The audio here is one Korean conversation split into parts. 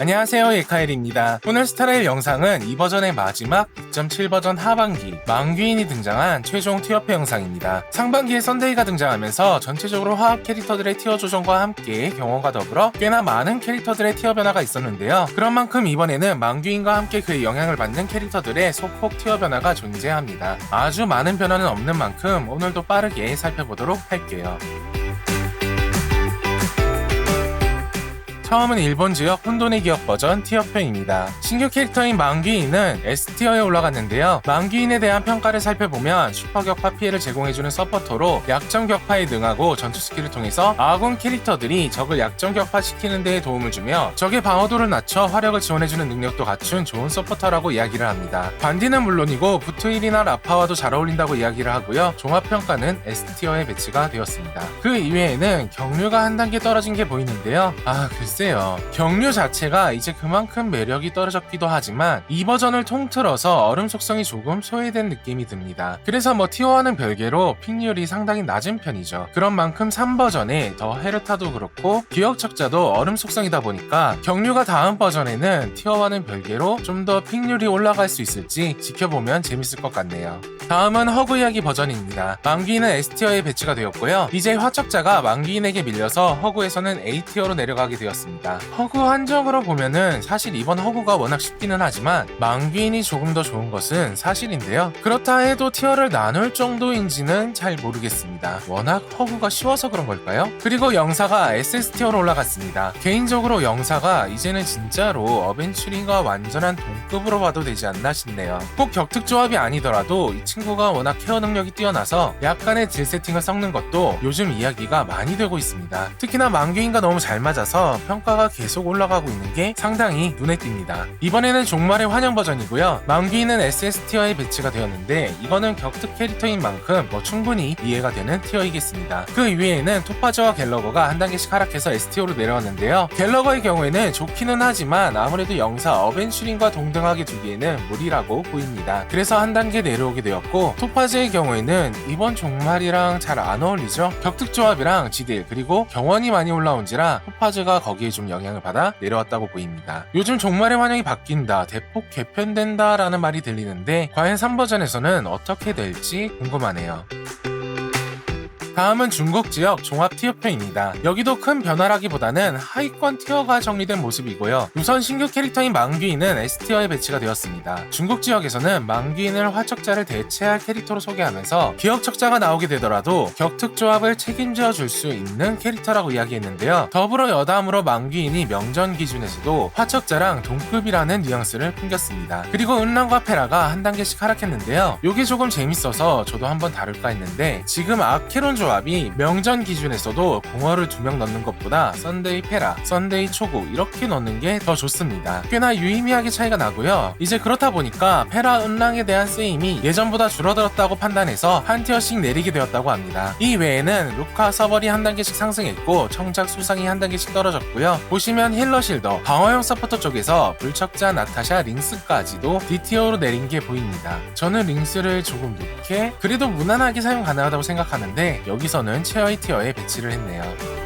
안녕하세요 예카엘입니다. 오늘 스타라일 영상은 이 버전의 마지막 2.7 버전 하반기 망귀인이 등장한 최종 티어페 영상입니다. 상반기에 썬데이가 등장하면서 전체적으로 화합 캐릭터들의 티어 조정과 함께 경험과 더불어 꽤나 많은 캐릭터들의 티어 변화가 있었는데요. 그런 만큼 이번에는 망귀인과 함께 그의 영향을 받는 캐릭터들의 소폭 티어 변화가 존재합니다. 아주 많은 변화는 없는 만큼 오늘도 빠르게 살펴보도록 할게요. 처음은 일본 지역 혼돈의 기억 버전 티어편입니다. 신규 캐릭터인 망귀인은 S티어에 올라갔는데요. 망귀인에 대한 평가를 살펴보면 슈퍼 격파 피해를 제공해주는 서포터로 약점 격파에 능하고 전투 스킬을 통해서 아군 캐릭터들이 적을 약점 격파시키는 데에 도움을 주며 적의 방어도를 낮춰 화력을 지원해주는 능력도 갖춘 좋은 서포터라고 이야기를 합니다. 반디는 물론이고 부트일이나 라파와도 잘 어울린다고 이야기를 하고요. 종합평가는 S티어에 배치가 되었습니다. 그 이외에는 경류가 한 단계 떨어진 게 보이는데요. 아 글쎄 요. 경류 자체가 이제 그만큼 매력이 떨어졌기도 하지만 이 버전을 통틀어서 얼음 속성이 조금 소외된 느낌이 듭니다. 그래서 뭐 티어와는 별개로 픽률이 상당히 낮은 편이죠. 그런 만큼 3버전에 더 헤르타도 그렇고 기억 척자도 얼음 속성이다 보니까 경류가 다음 버전에는 티어와는 별개로 좀 더 픽률이 올라갈 수 있을지 지켜보면 재밌을 것 같네요. 다음은 허그 이야기 버전입니다. 망귀인은 S티어에 배치가 되었고요. 이제 화척자가 망귀인에게 밀려서 허그에서는 A티어로 내려가게 되었습니다. 허그 한정으로 보면은 사실 이번 허그가 워낙 쉽기는 하지만 망귀인이 조금 더 좋은 것은 사실인데요. 그렇다 해도 티어를 나눌 정도인지는 잘 모르겠습니다. 워낙 허그가 쉬워서 그런 걸까요? 그리고 영사가 SS티어로 올라갔습니다. 개인적으로 영사가 이제는 진짜로 어벤츄링과 완전한 동급으로 봐도 되지 않나 싶네요. 꼭 격특 조합이 아니더라도 이 친구가 워낙 케어 능력이 뛰어나서 약간의 딜 세팅을 섞는 것도 요즘 이야기가 많이 되고 있습니다. 특히나 망규인과 너무 잘 맞아서 평 가가 계속 올라가고 있는 게 상당히 눈에 띕니다. 이번에는 종말의 환영 버전이고요. 망규인은 SS 티어에 배치가 되었는데 이거는 격특 캐릭터인 만큼 뭐 충분히 이해가 되는 티어이겠습니다. 그 위에는 토파즈와 갤러거가 한 단계씩 하락해서 S티어로 내려왔는데요. 갤러거의 경우에는 좋기는 하지만 아무래도 영사 어벤슈링과 동등하게 두기에는 무리라고 보입니다. 그래서 한 단계 내려오게 되었고 토파즈의 경우에는 이번 종말이랑 잘 안 어울리죠. 격특 조합이랑 지딜 그리고 경원이 많이 올라온지라 토파즈가 거기 에 좀 영향을 받아 내려왔다고 보입니다. 요즘 종말의 환영이 바뀐다, 대폭 개편된다 라는 말이 들리는데 과연 3버전에서는 어떻게 될지 궁금하네요. 다음은 중국 지역 종합 티어표입니다. 여기도 큰 변화라기보다는 하위권 티어가 정리된 모습이고요. 우선 신규 캐릭터인 망귀인은 S티어에 배치가 되었습니다. 중국 지역에서는 망귀인을 화척자를 대체할 캐릭터로 소개하면서 기억 척자가 나오게 되더라도 격특 조합을 책임져 줄 수 있는 캐릭터라고 이야기했는데요. 더불어 여담으로 망귀인이 명전 기준에서도 화척자랑 동급이라는 뉘앙스를 풍겼습니다. 그리고 은랑과 페라가 한 단계씩 하락했는데요. 요게 조금 재밌어서 저도 한번 다룰까 했는데 지금 아케론 조합이 명전 기준에서도 공허를 두 명 넣는 것보다 썬데이 페라, 썬데이 초구 이렇게 넣는 게 더 좋습니다. 꽤나 유의미하게 차이가 나고요. 이제 그렇다 보니까 페라 은랑에 대한 쓰임이 예전보다 줄어들었다고 판단해서 한 티어씩 내리게 되었다고 합니다. 이 외에는 루카 서벌이 한 단계씩 상승했고 청작 수상이 한 단계씩 떨어졌고요. 보시면 힐러 실더, 방어형 서포터 쪽에서 불척자 나타샤 링스까지도 D티어로 내린 게 보입니다. 저는 링스를 조금 늦게 그래도 무난하게 사용 가능하다고 생각하는데 여기서는 최하위 티어에 배치를 했네요.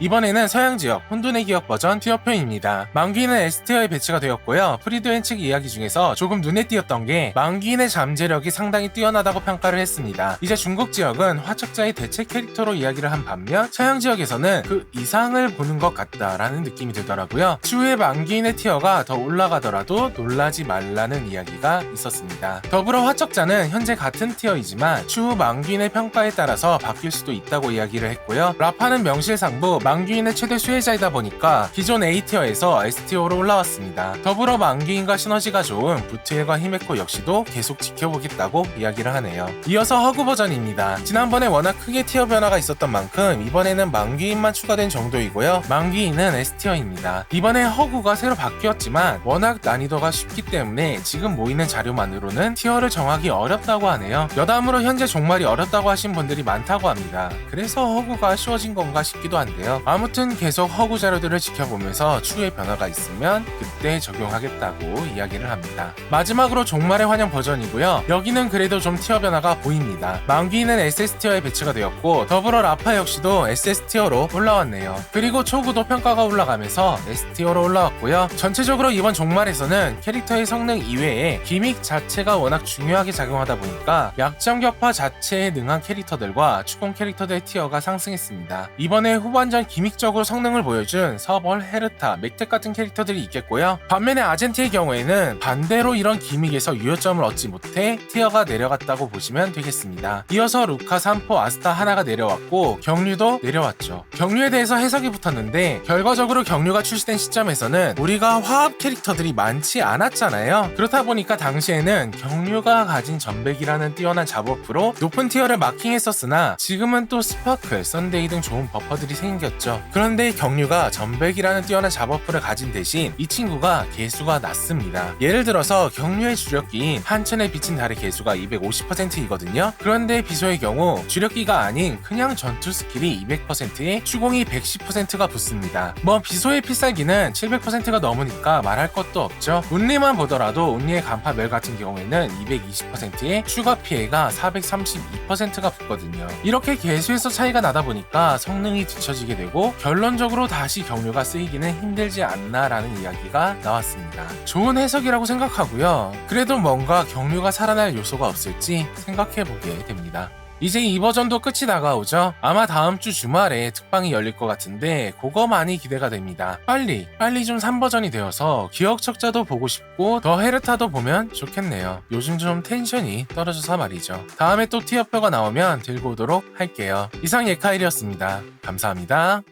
이번에는 서양 지역 혼돈의 기억 버전 티어표입니다. 망귀인은 S티어에 배치가 되었고요. 프리드웬 측 이야기 중에서 조금 눈에 띄었던 게 망귀인의 잠재력이 상당히 뛰어나다고 평가를 했습니다. 이제 중국 지역은 화척자의 대체 캐릭터로 이야기를 한 반면 서양 지역에서는 그 이상을 보는 것 같다라는 느낌이 들더라고요. 추후에 망귀인의 티어가 더 올라가더라도 놀라지 말라는 이야기가 있었습니다. 더불어 화척자는 현재 같은 티어이지만 추후 망귀인의 평가에 따라서 바뀔 수도 있다고 이야기를 했고요. 라파는 명실상부 망귀인의 최대 수혜자이다 보니까 기존 A티어에서 S티어로 올라왔습니다. 더불어 망귀인과 시너지가 좋은 부트엘과 히메코 역시도 계속 지켜보겠다고 이야기를 하네요. 이어서 허그 버전입니다. 지난번에 워낙 크게 티어 변화가 있었던 만큼 이번에는 망귀인만 추가된 정도이고요. 망귀인은 S티어입니다. 이번에 허구가 새로 바뀌었지만 워낙 난이도가 쉽기 때문에 지금 모이는 자료만으로는 티어를 정하기 어렵다고 하네요. 여담으로 현재 종말이 어렵다고 하신 분들이 많다고 합니다. 그래서 허구가 쉬워진 건가 싶기도 한데요. 같아요. 아무튼 계속 허구 자료들을 지켜보면서 추후에 변화가 있으면 그때 적용하겠다고 이야기를 합니다. 마지막으로 종말의 환영 버전이고요. 여기는 그래도 좀 티어 변화가 보입니다. 만기는 SS 티어에 배치가 되었고 더불어 라파 역시도 SS 티어로 올라왔네요. 그리고 초구도 평가가 올라가면서 S 티어로 올라왔고요. 전체적으로 이번 종말에서는 캐릭터의 성능 이외에 기믹 자체가 워낙 중요하게 작용하다 보니까 약점 격파 자체에 능한 캐릭터들과 추공 캐릭터들의 티어가 상승했습니다. 이번에 후반전 기믹적으로 성능을 보여준 서벌, 헤르타, 맥텍 같은 캐릭터들이 있겠고요. 반면에 아젠티의 경우에는 반대로 이런 기믹에서 유효점을 얻지 못해 티어가 내려갔다고 보시면 되겠습니다. 이어서 루카, 산포, 아스타 하나가 내려왔고 경류도 내려왔죠. 경류에 대해서 해석이 붙었는데 결과적으로 경류가 출시된 시점에서는 우리가 화합 캐릭터들이 많지 않았잖아요. 그렇다 보니까 당시에는 경류가 가진 전백이라는 뛰어난 잡어프로 높은 티어를 마킹했었으나 지금은 또 스파클, 썬데이 등 좋은 버퍼들이 생겼죠. 그런데 경류가 전백이라는 뛰어난 잡어프를 가진 대신 이 친구가 개수가 낮습니다. 예를 들어서 경류의 주력기인 한천에 비친 달의 개수가 250%이거든요. 그런데 비소의 경우 주력기가 아닌 그냥 전투 스킬이 200%에 추공이 110%가 붙습니다. 뭐 비소의 필살기는 700%가 넘으니까 말할 것도 없죠. 운리만 보더라도 운리의 간파 멸 같은 경우에는 220%에 추가 피해가 432%가 붙거든요. 이렇게 개수에서 차이가 나다 보니까 성능이 뒤처지게 되고 결론적으로 다시 경류가 쓰이기는 힘들지 않나라는 이야기가 나왔습니다. 좋은 해석이라고 생각하고요. 그래도 뭔가 경류가 살아날 요소가 없을지 생각해 보게 됩니다. 이제 이 버전도 끝이 다가오죠. 아마 다음 주 주말에 특방이 열릴 것 같은데 그거 많이 기대가 됩니다. 빨리 빨리 좀 3버전이 되어서 기억 척자도 보고 싶고 더 헤르타도 보면 좋겠네요. 요즘 좀 텐션이 떨어져서 말이죠. 다음에 또 티어표가 나오면 들고 오도록 할게요. 이상 예카일이었습니다. 감사합니다.